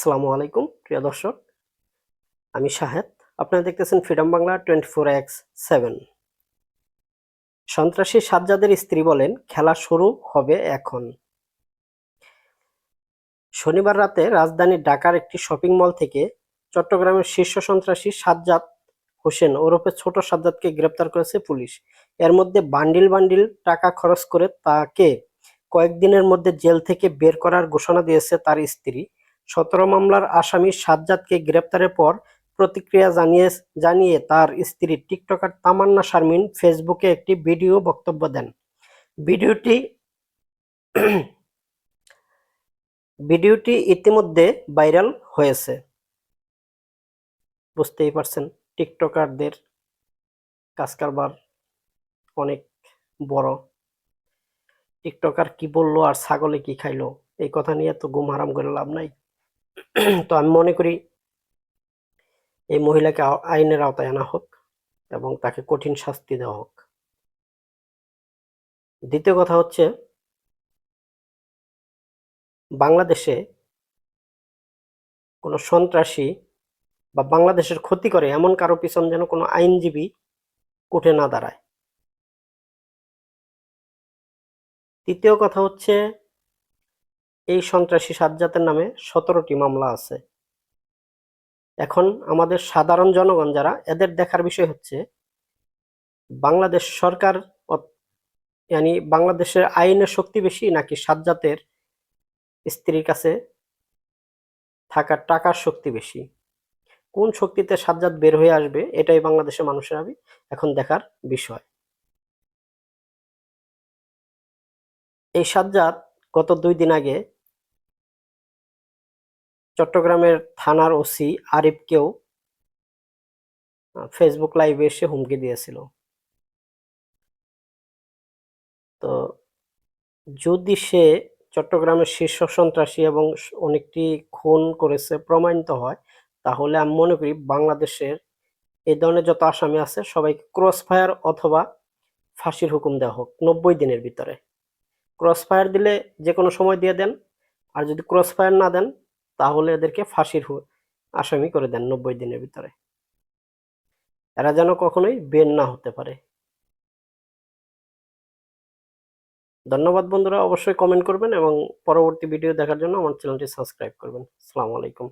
আসসালামু আলাইকুম, প্রিয় দর্শক। আমি শাহেদ। আপনারা দেখতেছেন freedom Bangla twenty four X seven. সন্ত্রাসী সাজ্জাদের স্ত্রী বলেন, খেলা শুরু হবে এখন। শনিবার রাতে রাজধানীর ঢাকার একটি শপিং মল থেকে চট্টগ্রামের শীর্ষ সন্ত্রাসী সাজ্জাদ হোসেন ওরফে ছোট সাজ্জাদকে গ্রেপ্তার করেছে পুলিশ। এর মধ্যে বান্ডিল বান্ডিল টাকা খরচ করে তাকে কয়েকদিনের মধ্যে জেল থেকে বের করার ঘোষণা দিয়েছে তার স্ত্রী। সতেরো মামলার আসামি সাজ্জাদকে গ্রেপ্তারের পর প্রতিক্রিয়া জানিয়ে জানিয়ে তার স্ত্রী টিকটকার তামান্না শারমিন ফেসবুকে একটি ভিডিও বক্তব্য দেন। ভিডিওটি ভিডিওটি ইতিমধ্যে ভাইরাল হয়েছে। বুঝতেই পারছেন, টিকটকারদের কাজ কারবার অনেক বড়। টিকটকার কি বলল আর ছাগলে কি খাইলো? এই কথা নিয়ে তো ঘুম হারাম করে লাভ নাই। তো আমি মনে করি এই মহিলাকে আইনের আওতায় আনা হোক এবং তাকে কঠিন শাস্তি দেওয়া হোক। দ্বিতীয় কথা হচ্ছে, বাংলাদেশে কোনো সন্ত্রাসী বা বাংলাদেশের ক্ষতি করে এমন কারও পিছন যেন কোনো আইনজীবী উঠে না দাঁড়ায়। তৃতীয় কথা হচ্ছে এই সন্ত্রাসী সাজ্জাতের নামে সতেরোটি মামলা আছে। এখন আমাদের সাধারণ জনগণ যারা, এদের দেখার বিষয় হচ্ছে, বাংলাদেশ সরকার yani বাংলাদেশের আইনের শক্তি বেশি নাকি সাজ্জাতের স্ত্রীর কাছে থাকার টাকার শক্তি বেশি? কোন শক্তিতে সাজ্জাদ বের হয়ে আসবে, এটাই বাংলাদেশের মানুষের আবি এখন দেখার বিষয়। এই সাজ্জাদ গত দুই দিন আগে চট্টগ্রামের থানার ওসি আরিফকেও ফেসবুক লাইভে এসে হুমকি দিয়েছিল। তো যদি সে চট্টগ্রামের শীর্ষ সন্ত্রাসী এবং অনেকটি খুন করেছে প্রমাণিত হয়, তাহলে আমি মনে করি বাংলাদেশের এই ধরনের যত আসামি আছে, সবাইকে ক্রস ফায়ার অথবা ফাঁসির হুকুম দেওয়া হোক নব্বই দিনের ভিতরে। ক্রস ফায়ার দিলে যে কোনো সময় দিয়ে দেন, আর যদি ক্রস ফায়ার না দেন তাহলে এদেরকে ফাঁসির আসামি করে দেন নব্বই দিনের ভিতরে। এরা যেন কখনোই বের না হতে পারে। ধন্যবাদ বন্ধুরা, অবশ্যই কমেন্ট করবেন এবং পরবর্তী ভিডিও দেখার জন্য আমার চ্যানেলটি সাবস্ক্রাইব করবেন। আসসালামু আলাইকুম।